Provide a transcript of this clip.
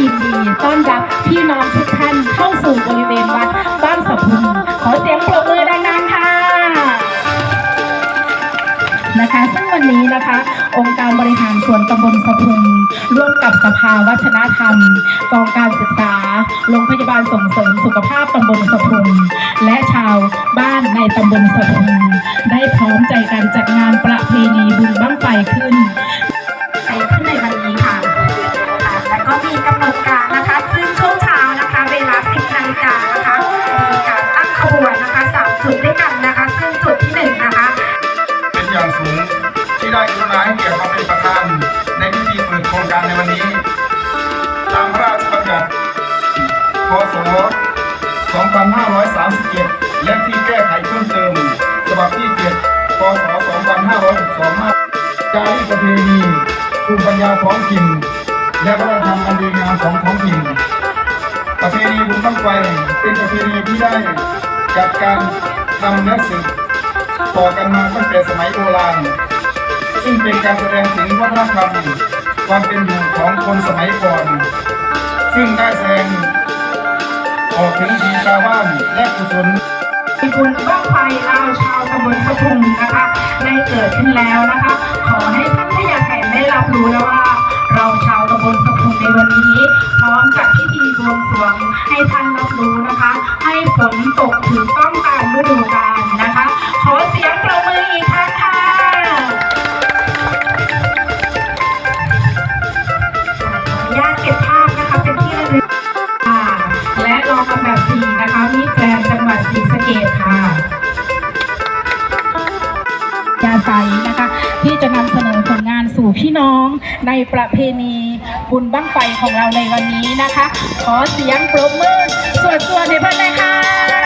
ยินดีต้อนรับพี่น้องทุกท่านเข้าสู่บริเวณวัดบ้านสะพุงขอเสียงปรบมือดังๆค่ะนะคะซึ่งวันนี้นะคะ องค์การบริหารส่วนตำบลสะพุงร่วมกับสภาวัฒนธรรม กองการศึกษา โรงพยาบาลส่งเสริมสุขภาพตำบลสะพุงและชาวบ้านในตำบลสะพุงได้พร้อมใจกันจัดงานประเพณีบุญบั้งไฟขึ้น รงการในวันนี้ ตามพระราชบัญญัติพศ 2537 และที่แก้ไขเพิ่มเติมฉบับที่ 7 พศ 2562มาจารีตประเพณีภูมิปัญญาท้องถิ่นและวัฒนธรรมอันดีงามของท้องถิ่นประเพณีบุญบั้งไฟเป็นประเพณีที่ได้จัดการทำและสืบต่อกันมาตั้งแต่สมัยโบราณ ซึ่งเป็นการแสดงถึงวัฒนธรรม ความเป็นอยู่ของคนสมัยก่อน ซึ่งได้แสดงออกถึงดีชาวบ้านและกุศลมีบุญบ้างไฟเราชาวตำบลสะพุงนะคะ ได้เกิดขึ้นแล้วนะคะ ขอให้ท่านพญาแถนได้รับรู้แล้วว่า เราชาวตำบลสะพุงในวันนี้ พร้อมจัดพิธีบวงสรวงให้ท่านรับรู้นะคะ ให้ฝนตกถูกต้อง ในประเพณีบุญบั้งไฟของเราในวันนี้นะคะ ขอเสียงปรบมือสวดๆให้เพื่อนเลยค่ะ